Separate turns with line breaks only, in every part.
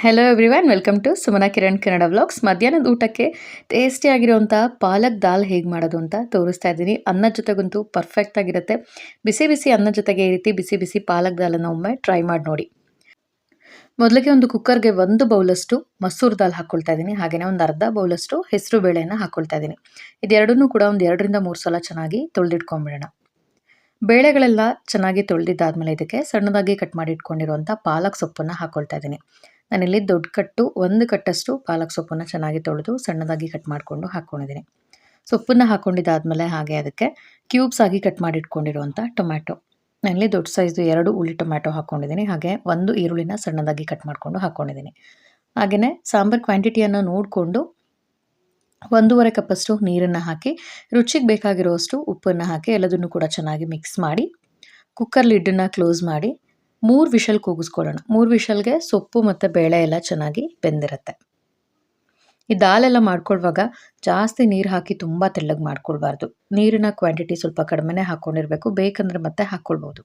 Hello everyone welcome to Sumana Kiran Kannada vlogs ಮಧ್ಯಾಹ್ನದ ಊಟಕ್ಕೆ ಟೇಸ್ಟಿಯಾಗಿರುವಂಥ ಪಾಲಕ್ ದಾಲ್ ಹೇಗೆ ಮಾಡೋದು ಅಂತ ತೋರಿಸ್ತಾ ಇದ್ದೀನಿ. ಅನ್ನ ಜೊತೆಗಂತೂ ಪರ್ಫೆಕ್ಟ್ ಆಗಿರುತ್ತೆ. ಬಿಸಿ ಬಿಸಿ ಅನ್ನ ಜೊತೆಗೆ ಈ ರೀತಿ ಬಿಸಿ ಬಿಸಿ ಪಾಲಕ್ ದಾಲನ್ನು ಒಮ್ಮೆ ಟ್ರೈ ಮಾಡಿ ನೋಡಿ. ಮೊದಲಿಗೆ ಒಂದು ಕುಕ್ಕರ್ಗೆ ಒಂದು ಬೌಲಷ್ಟು ಮಸೂರ್ ದಾಲ್ ಹಾಕ್ಕೊಳ್ತಾ ಇದ್ದೀನಿ. ಹಾಗೆಯೇ ಒಂದು ಅರ್ಧ ಬೌಲಷ್ಟು ಹೆಸರು ಬೇಳೆಯನ್ನು ಹಾಕ್ಕೊಳ್ತಾ ಇದ್ದೀನಿ. ಇದೆರಡನ್ನೂ ಕೂಡ ಒಂದು ಎರಡರಿಂದ ಮೂರು ಸಲ ಚೆನ್ನಾಗಿ ತೊಳೆದಿಟ್ಕೊಂಡ್ಬಿಡೋಣ ಬೇಳೆಗಳೆಲ್ಲ ಚೆನ್ನಾಗಿ ತೊಳೆದಿದ್ದಾದ್ಮೇಲೆ ಇದಕ್ಕೆ ಸಣ್ಣದಾಗಿ ಕಟ್ ಮಾಡಿ ಇಟ್ಕೊಂಡಿರುವಂಥ ಪಾಲಕ್ ಸೊಪ್ಪನ್ನು ಹಾಕ್ಕೊಳ್ತಾ ಇದ್ದೀನಿ. ನಾನಿಲ್ಲಿ ದೊಡ್ಡ ಕಟ್ಟು, ಒಂದು ಕಟ್ಟಷ್ಟು ಪಾಲಕ್ ಸೊಪ್ಪನ್ನು ಚೆನ್ನಾಗಿ ತೊಳೆದು ಸಣ್ಣದಾಗಿ ಕಟ್ ಮಾಡಿಕೊಂಡು ಹಾಕ್ಕೊಂಡಿದ್ದೀನಿ. ಸೊಪ್ಪನ್ನು ಹಾಕ್ಕೊಂಡಿದ್ದಾದಮೇಲೆ ಹಾಗೆ ಅದಕ್ಕೆ ಕ್ಯೂಬ್ಸ್ ಆಗಿ ಕಟ್ ಮಾಡಿ ಇಟ್ಕೊಂಡಿರುವಂಥ ಟೊಮ್ಯಾಟೊ. ನಾನಿಲ್ಲಿ ದೊಡ್ಡ ಸೈಜು ಎರಡು ಉಳ್ಳಿ ಟೊಮ್ಯಾಟೊ ಹಾಕ್ಕೊಂಡಿದ್ದೀನಿ ಹಾಗೆ ಒಂದು ಈರುಳ್ಳಿನ ಸಣ್ಣದಾಗಿ ಕಟ್ ಮಾಡಿಕೊಂಡು ಹಾಕ್ಕೊಂಡಿದ್ದೀನಿ ಹಾಗೆಯೇ ಸಾಂಬಾರು ಕ್ವಾಂಟಿಟಿಯನ್ನು ನೋಡಿಕೊಂಡು ಒಂದೂವರೆ ಕಪ್ಪಷ್ಟು ನೀರನ್ನು ಹಾಕಿ, ರುಚಿಗೆ ಬೇಕಾಗಿರುವಷ್ಟು ಉಪ್ಪನ್ನು ಹಾಕಿ, ಎಲ್ಲದನ್ನು ಕೂಡ ಚೆನ್ನಾಗಿ ಮಿಕ್ಸ್ ಮಾಡಿ ಕುಕ್ಕರ್ ಲಿಡ್ಡನ್ನು ಕ್ಲೋಸ್ ಮಾಡಿ ಮೂರು ವಿಷಲ್ ಕೂಗಿಸ್ಕೊಳ್ಳೋಣ. ಮೂರು ವಿಷಲ್ಗೆ ಸೊಪ್ಪು ಮತ್ತು ಬೇಳೆ ಎಲ್ಲ ಚೆನ್ನಾಗಿ ಬೆಂದಿರುತ್ತೆ. ಈ ದಾಲೆಲ್ಲ ಮಾಡ್ಕೊಳ್ವಾಗ ಜಾಸ್ತಿ ನೀರು ಹಾಕಿ ತುಂಬ ತೆಳ್ಳಗೆ ಮಾಡ್ಕೊಳ್ಬಾರ್ದು. ನೀರಿನ ಕ್ವಾಂಟಿಟಿ ಸ್ವಲ್ಪ ಕಡಿಮೆನೇ ಹಾಕ್ಕೊಂಡಿರಬೇಕು ಬೇಕಂದ್ರೆ ಮತ್ತೆ ಹಾಕ್ಕೊಳ್ಬೋದು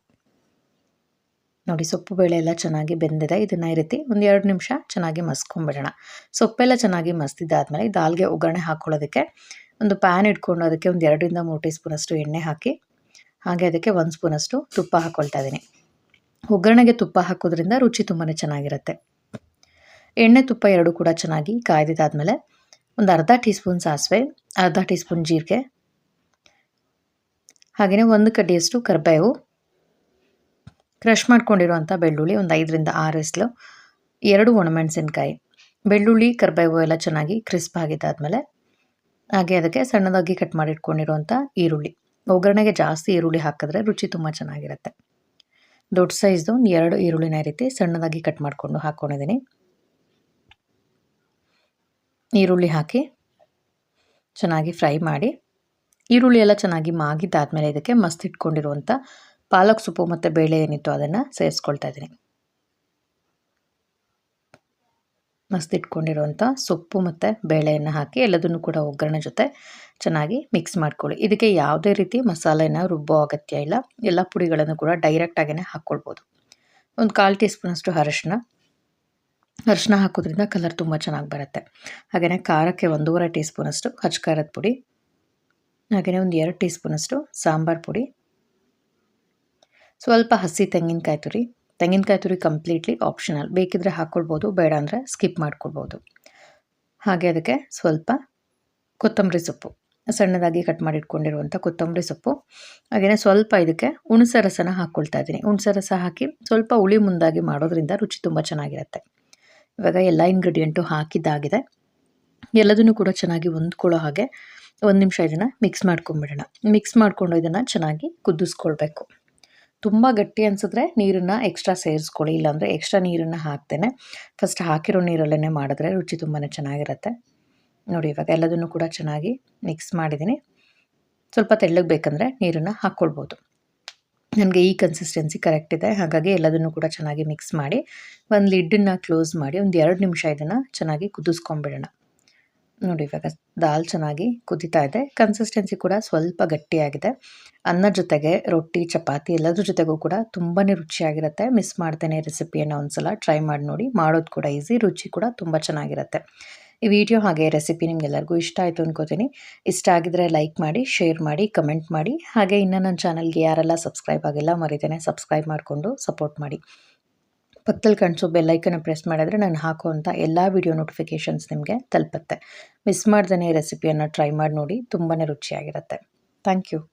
ನೋಡಿ, ಸೊಪ್ಪು ಬೇಳೆ ಎಲ್ಲ ಚೆನ್ನಾಗಿ ಬೆಂದಿದೆ. ಇದನ್ನು ಈ ರೀತಿ ಒಂದು ಎರಡು ನಿಮಿಷ ಚೆನ್ನಾಗಿ ಮಸ್ಕೊಂಡ್ಬಿಡೋಣ ಸೊಪ್ಪೆಲ್ಲ ಚೆನ್ನಾಗಿ ಮಸ್ತಿದ್ದಾದ್ಮೇಲೆ ಈ ದಾಲ್ಗೆ ಒಗ್ಗರಣೆ ಹಾಕ್ಕೊಳ್ಳೋದಕ್ಕೆ ಒಂದು ಪ್ಯಾನ್ ಇಟ್ಕೊಂಡು ಅದಕ್ಕೆ ಒಂದು ಎರಡರಿಂದ ಮೂರು ಟೀ ಸ್ಪೂನಷ್ಟು ಎಣ್ಣೆ ಹಾಕಿ, ಹಾಗೆ ಅದಕ್ಕೆ ಒಂದು ಸ್ಪೂನಷ್ಟು ತುಪ್ಪ ಹಾಕ್ಕೊಳ್ತಾ ಇದ್ದೀನಿ. ಒಗ್ಗರಣೆಗೆ ತುಪ್ಪ ಹಾಕೋದ್ರಿಂದ ರುಚಿ ತುಂಬಾ ಚೆನ್ನಾಗಿರುತ್ತೆ. ಎಣ್ಣೆ ತುಪ್ಪ ಎರಡು ಕೂಡ ಚೆನ್ನಾಗಿ ಕಾಯ್ದಿದ್ದಾದಮೇಲೆ ಒಂದು ಅರ್ಧ ಟೀ ಸ್ಪೂನ್ ಸಾಸಿವೆ, ಅರ್ಧ ಟೀ ಸ್ಪೂನ್ ಜೀರಿಗೆ, ಹಾಗೆಯೇ ಒಂದು ಕಡ್ಡಿಯಷ್ಟು ಕರ್ಬೇವು, ಕ್ರಷ್ ಮಾಡ್ಕೊಂಡಿರುವಂಥ ಬೆಳ್ಳುಳ್ಳಿ ಒಂದು ಐದರಿಂದ ಆರು ಎಸ್ಲು ಎರಡು ಒಣಮೆಣಸಿನ್ಕಾಯಿ, ಬೆಳ್ಳುಳ್ಳಿ, ಕರ್ಬೇವು ಎಲ್ಲ ಚೆನ್ನಾಗಿ ಕ್ರಿಸ್ಪ್ ಆಗಿದ್ದಾದಮೇಲೆ ಹಾಗೆ ಅದಕ್ಕೆ ಸಣ್ಣದಾಗಿ ಕಟ್ ಮಾಡಿಟ್ಕೊಂಡಿರುವಂಥ ಈರುಳ್ಳಿ. ಒಗ್ಗರಣೆಗೆ ಜಾಸ್ತಿ ಈರುಳ್ಳಿ ಹಾಕಿದ್ರೆ ರುಚಿ ತುಂಬ ಚೆನ್ನಾಗಿರುತ್ತೆ. ದೊಡ್ಡ ಸೈಜ್ದು ಒಂದು ಎರಡು ಈರುಳ್ಳಿನ ರೀತಿ ಸಣ್ಣದಾಗಿ ಕಟ್ ಮಾಡಿಕೊಂಡು ಹಾಕ್ಕೊಂಡಿದ್ದೀನಿ ಈರುಳ್ಳಿ ಹಾಕಿ ಚೆನ್ನಾಗಿ ಫ್ರೈ ಮಾಡಿ. ಈರುಳ್ಳಿ ಎಲ್ಲ ಚೆನ್ನಾಗಿ ಮಾಗಿದ್ದಾದಮೇಲೆ ಇದಕ್ಕೆ ಮಸ್ತ್ ಇಟ್ಕೊಂಡಿರುವಂಥ ಪಾಲಕ್ ಸೊಪ್ಪು ಮತ್ತು ಬೇಳೆ ಏನಿತ್ತು ಅದನ್ನು ಸೇರಿಸ್ಕೊಳ್ತಾ ಇದ್ದೀನಿ ಮಸ್ತ್ ಇಟ್ಕೊಂಡಿರುವಂಥ ಸೊಪ್ಪು ಮತ್ತು ಬೇಳೆಯನ್ನು ಹಾಕಿ ಎಲ್ಲದನ್ನು ಕೂಡ ಒಗ್ಗರಣೆ ಜೊತೆ ಚೆನ್ನಾಗಿ ಮಿಕ್ಸ್ ಮಾಡ್ಕೊಳ್ಳಿ. ಇದಕ್ಕೆ ಯಾವುದೇ ರೀತಿ ಮಸಾಲೆನ ರುಬ್ಬೋ ಅಗತ್ಯ ಇಲ್ಲ. ಎಲ್ಲ ಪುಡಿಗಳನ್ನು ಕೂಡ ಡೈರೆಕ್ಟಾಗೇ ಹಾಕ್ಕೊಳ್ಬೋದು. ಒಂದು ಕಾಲು ಟೀ ಸ್ಪೂನಷ್ಟು ಅರಶಿನ. ಅರಶಿನ ಹಾಕೋದ್ರಿಂದ ಕಲರ್ ತುಂಬ ಚೆನ್ನಾಗಿ ಬರುತ್ತೆ. ಹಾಗೆಯೇ ಖಾರಕ್ಕೆ ಒಂದೂವರೆ ಟೀ ಸ್ಪೂನಷ್ಟು ಖಾರದ ಪುಡಿ. ಹಾಗೆಯೇ ಒಂದು ಎರಡು ಟೀ ಸ್ಪೂನಷ್ಟು ಸಾಂಬಾರು ಪುಡಿ. ಸ್ವಲ್ಪ ಹಸಿ ತೆಂಗಿನಕಾಯಿ ತುರಿ. ತೆಂಗಿನಕಾಯಿ ತುರಿ ಕಂಪ್ಲೀಟ್ಲಿ ಆಪ್ಷನಲ್ ಬೇಕಿದ್ರೆ ಹಾಕ್ಕೊಳ್ಬೋದು ಬೇಡ ಅಂದರೆ ಸ್ಕಿಪ್ ಮಾಡ್ಕೊಳ್ಬೋದು. ಹಾಗೆ ಅದಕ್ಕೆ ಸ್ವಲ್ಪ ಕೊತ್ತಂಬರಿ ಸೊಪ್ಪು. ಸಣ್ಣದಾಗಿ ಕಟ್ ಮಾಡಿಟ್ಕೊಂಡಿರುವಂಥ ಕೊತ್ತಂಬರಿ ಸೊಪ್ಪು. ಹಾಗೆಯೇ ಸ್ವಲ್ಪ ಇದಕ್ಕೆ ಹುಣಸೆ ರಸನ ಹಾಕ್ಕೊಳ್ತಾ ಇದ್ದೀನಿ. ಹುಣಸೆ ರಸ ಹಾಕಿ ಸ್ವಲ್ಪ ಹುಳಿ ಮುಂದಾಗಿ ಮಾಡೋದ್ರಿಂದ ರುಚಿ ತುಂಬ ಚೆನ್ನಾಗಿರುತ್ತೆ. ಇವಾಗ ಎಲ್ಲ ಇಂಗ್ರೀಡಿಯೆಂಟು ಹಾಕಿದ್ದಾಗಿದೆ. ಎಲ್ಲದನ್ನು ಕೂಡ ಚೆನ್ನಾಗಿ ಹೊಂದ್ಕೊಳ್ಳೋ ಹಾಗೆ ಒಂದು ನಿಮಿಷ ಇದನ್ನು ಮಿಕ್ಸ್ ಮಾಡ್ಕೊಂಬಿಡೋಣ ಮಿಕ್ಸ್ ಮಾಡಿಕೊಂಡು ಇದನ್ನು ಚೆನ್ನಾಗಿ ಕುದಿಸ್ಕೊಳ್ಬೇಕು. ತುಂಬ ಗಟ್ಟಿ ಅನಿಸಿದ್ರೆ ನೀರನ್ನು ಎಕ್ಸ್ಟ್ರಾ ಸೇರಿಸ್ಕೊಳ್ಳಿ, ಇಲ್ಲಾಂದರೆ ಎಕ್ಸ್ಟ್ರಾ ನೀರನ್ನು ಹಾಕ್ತೇನೆ. ಫಸ್ಟ್ ಹಾಕಿರೋ ನೀರಲ್ಲೇ ಮಾಡಿದ್ರೆ ರುಚಿ ತುಂಬಾ ಚೆನ್ನಾಗಿರುತ್ತೆ. ನೋಡಿ ಇವಾಗ ಎಲ್ಲದನ್ನು ಕೂಡ ಚೆನ್ನಾಗಿ ಮಿಕ್ಸ್ ಮಾಡಿದ್ದೀನಿ. ಸ್ವಲ್ಪ ತೆಳ್ಳಗೆ ಬೇಕಂದರೆ ನೀರನ್ನು ಹಾಕ್ಕೊಳ್ಬೋದು. ನನಗೆ ಈ ಕನ್ಸಿಸ್ಟೆನ್ಸಿ ಕರೆಕ್ಟ್ ಇದೆ. ಹಾಗಾಗಿ ಎಲ್ಲದನ್ನು ಕೂಡ ಚೆನ್ನಾಗಿ ಮಿಕ್ಸ್ ಮಾಡಿ ಒಂದು ಲಿಡ್ಡನ್ನು ಕ್ಲೋಸ್ ಮಾಡಿ ಒಂದು ಎರಡು ನಿಮಿಷ ಇದನ್ನು ಚೆನ್ನಾಗಿ ಕುದಿಸ್ಕೊಂಬಿಡೋಣ. ನೋಡಿ, ಇವಾಗ ದಾಲ್ ಚೆನ್ನಾಗಿ ಕುದೀತಾ ಇದೆ. ಕನ್ಸಿಸ್ಟೆನ್ಸಿ ಕೂಡ ಸ್ವಲ್ಪ ಗಟ್ಟಿಯಾಗಿದೆ. ಅನ್ನ ಜೊತೆಗೆ ರೊಟ್ಟಿ, ಚಪಾತಿ ಎಲ್ಲದ್ರ ಜೊತೆಗೂ ಕೂಡ ತುಂಬಾ ರುಚಿಯಾಗಿರುತ್ತೆ. ಮಿಸ್ ಮಾಡ್ತೇನೆ ರೆಸಿಪಿಯನ್ನು ಒಂದ್ಸಲ ಟ್ರೈ ಮಾಡಿ ನೋಡಿ. ಮಾಡೋದು ಕೂಡ ಈಸಿ ರುಚಿ ಕೂಡ ತುಂಬ ಚೆನ್ನಾಗಿರುತ್ತೆ. ಈ ವಿಡಿಯೋ ಹಾಗೆ ರೆಸಿಪಿ ನಿಮ್ಗೆಲ್ಲರಿಗೂ ಇಷ್ಟ ಆಯಿತು ಅನ್ಕೋತೀನಿ. ಇಷ್ಟ ಆಗಿದ್ರೆ ಲೈಕ್ ಮಾಡಿ ಶೇರ್ ಮಾಡಿ ಕಮೆಂಟ್ ಮಾಡಿ. ಹಾಗೆ ಇನ್ನೂ ನನ್ನ ಚಾನಲ್ಗೆ ಯಾರೆಲ್ಲ ಸಬ್ಸ್ಕ್ರೈಬ್ ಆಗಿಲ್ಲ, ಮರಿತೇನೆ ಸಬ್ಸ್ಕ್ರೈಬ್ ಮಾಡಿಕೊಂಡು ಸಪೋರ್ಟ್ ಮಾಡಿ. ಪಕ್ಕದಲ್ಲಿ ಕಾಣಿಸೋ ಬೆಲ್ಲೈಕನ್ನು ಪ್ರೆಸ್ ಮಾಡಿದ್ರೆ ನಾನು ಹಾಕುವಂಥ ಎಲ್ಲ ವಿಡಿಯೋ ನೋಟಿಫಿಕೇಷನ್ಸ್ ನಿಮಗೆ ತಲುಪುತ್ತೆ. ಮಿಸ್ ಮಾಡ್ದೇ ರೆಸಿಪಿಯನ್ನು ಟ್ರೈ ಮಾಡಿ ನೋಡಿ ತುಂಬಾ ರುಚಿಯಾಗಿರುತ್ತೆ. Thank you